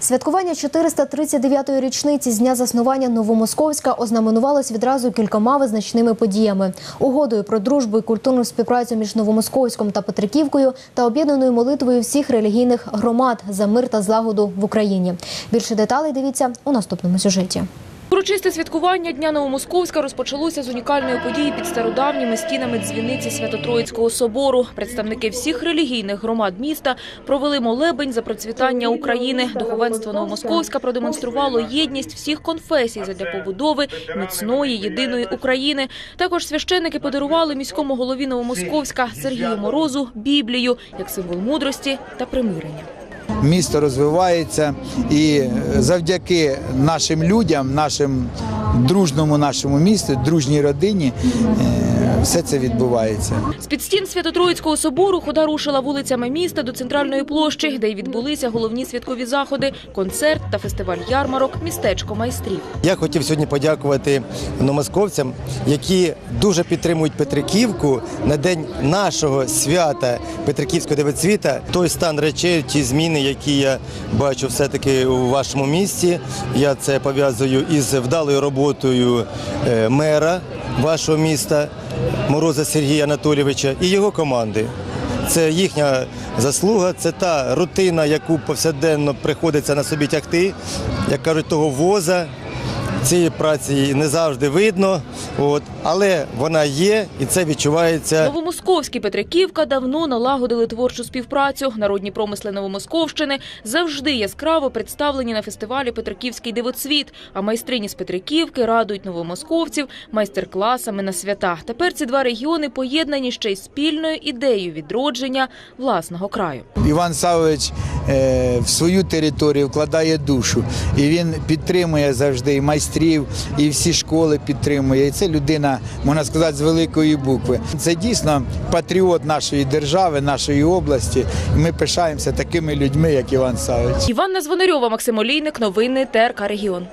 Святкування 439-ї річниці з дня заснування Новомосковська ознаменувалось відразу кількома визначними подіями: угодою про дружбу і культурну співпрацю між Новомосковськом та Петриківкою та об'єднаною молитвою всіх релігійних громад за мир та злагоду в Україні. Більше деталей дивіться у наступному сюжеті. Урочисте святкування Дня Новомосковська розпочалося з унікальної події під стародавніми стінами дзвіниці Свято-Троїцького собору. Представники всіх релігійних громад міста провели молебень за процвітання України. Духовенство Новомосковська продемонструвало єдність всіх конфесій задля побудови міцної єдиної України. Також священники подарували міському голові Новомосковська Сергію Морозу Біблію як символ мудрості та примирення. Місто розвивається, і завдяки нашим людям, нашим дружному нашому місту, дружній родині, е, все це відбувається. З-під стін Свято-Троїцького собору хода рушила вулицями міста до центральної площі, де й відбулися головні святкові заходи, концерт та фестиваль ярмарок Містечко майстрів. Я хотів сьогодні подякувати новомосковцям, які дуже підтримують Петриківку на день нашого свята Петриківського девицвіта. Той стан речей, ті зміни, які я бачу все-таки у вашому місті. Я це пов'язую із вдалою роботою е, мера вашого міста Мороза Сергія Анатолійовича і його команди. Це їхня заслуга, це та рутина, яку повсякденно приходиться на собі тягти, як кажуть, того воза. Цієї праці не завжди видно, от, але вона є і це відчувається. Новомосковські Петриківка давно налагодили творчу співпрацю. Народні промисли Новомосковщини завжди яскраво представлені на фестивалі Петриківський дивоцвіт. А майстрині з Петриківки радують новомосковців майстер-класами на свята. Тепер ці два регіони поєднані ще й спільною ідеєю відродження власного краю. Іван Савович е, в свою територію вкладає душу, і він підтримує завжди і майстрів, і всі школи підтримує. І це людина, можна сказати, з великої букви. Це дійсно патріот нашої держави, нашої області. Ми пишаємося такими людьми, як Іван Савич. Іванна Звонарьова, Максим Олійник, новини ТРК Регіон.